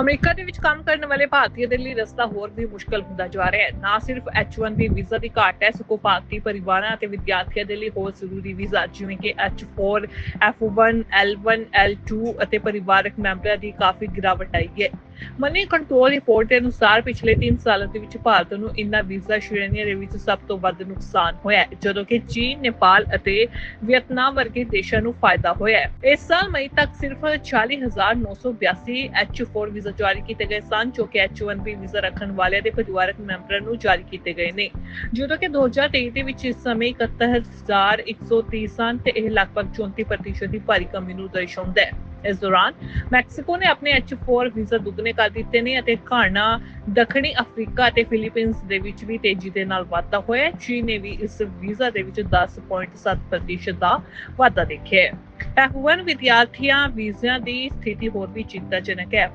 America ਦੇ ਵਿੱਚ ਕੰਮ ਕਰਨ ਵਾਲੇ ਭਾਰਤੀਆਂ ਦੇ ਲਈ ਰਸਤਾ ਹੋਰ ਵੀ ਮੁਸ਼ਕਲ ਹੁੰਦਾ ਜਾ ਰਿਹਾ ਹੈ। ਨਾ ਸਿਰਫ H1B ਵੀਜ਼ਾ ਦੀ ਘਾਟ ਹੈ ਸਗੋਂ ਭਾਰਤੀ ਪਰਿਵਾਰਾਂ ਅਤੇ ਵਿਦਿਆਰਥੀਆਂ ਦੇ ਲਈ ਹੋਰ ਜ਼ਰੂਰੀ ਵੀਜ਼ਾ ਜਿਵੇਂ ਕਿ H4, F1, L1, L2 ਅਤੇ ਪਰਿਵਾਰਕ ਮੈਂਬਰਾਂ ਦੀ ਕਾਫੀ ਗਿਰਾਵਟ ਆਈ ਹੈ। ਮਨੀ ਕੰਟਰੋਲ ਰਿਪੋਰਟ ਦੇ ਅਨੁਸਾਰ ਪਿਛਲੇ 3 ਸਾਲਾਂ ਦੇ ਵਿੱਚ ਭਾਰਤ ਨੂੰ ਇਨ੍ਹਾਂ ਵੀਜ਼ਾ ਸ਼੍ਰੇਣੀਆਂ ਦੇ ਵਿੱਚ ਸਭ ਤੋਂ ਵੱਧ ਨੁਕਸਾਨ ਹੋਇਆ ਜਦੋਂ ਕਿ ਚੀਨ, ਨੇਪਾਲ ਅਤੇ ਵੀਅਤਨਾਮ ਵਰਗੇ ਦੇਸ਼ਾਂ ਨੂੰ ਫਾਇਦਾ ਹੋਇਆ ਇਸ ਸਾਲ ਮਈ ਤੱਕ ਸਿਰਫ 40982 H4 ਵੀਜ਼ਾ ਜਾਰੀ ਕੀਤੇ ਗਏ ਸਨ ਜੋ ਕਿ H1B ਵੀਜ਼ਾ ਰੱਖਣ ਵਾਲਿਆਂ ਦੇ ਪਰਿਵਾਰਕ ਮੈਂਬਰਾਂ ਨੂੰ ਜਾਰੀ ਕੀਤੇ ਗਏ ਨੇ। ਜਦੋਂ ਕਿ 2023 ਦੇ ਵਿੱਚ ਇਸ ਸਮੇਂ 71130 ਸਨ ਤੇ ਇਹ ਲਗਭਗ 34% ਦੀ ਭਾਰੀ ਕਮੀ ਨੂੰ ਦਰਸਾਉਂਦਾ ਹੈ। ਇਸ ਦੌਰਾਨ ਮੈਕਸੀਕੋ ਨੇ ਆਪਣੇ H4 ਵੀਜ਼ਾ ਦੁੱਗਣੇ ਕਰ ਦਿੱਤੇ ਨੇ ਅਤੇ ਘਾਣਾ ਦੱਖਣੀ ਅਫਰੀਕਾ ਅਤੇ ਫਿਲੀਪੀਨਸ ਦੇ ਵਿੱਚ ਵੀ ਤੇਜ਼ੀ ਦੇ ਨਾਲ ਵਾਧਾ ਹੋਇਆ ਹੈ ਚੀਨ ਨੇ ਵੀ ਇਸ ਵੀਜ਼ਾ ਦੇ ਵਿੱਚ 10.7% ਦਾ ਵਾਧਾ ਦੇਖਿਆ ਹੈ F1 ਵਿਦਿਆਰਥੀਆਂ ਵੀਜ਼ਿਆਂ ਦੀ ਸਥਿਤੀ ਹੋਰ ਵੀ ਚਿੰਤਾਜਨਕ ਹੈ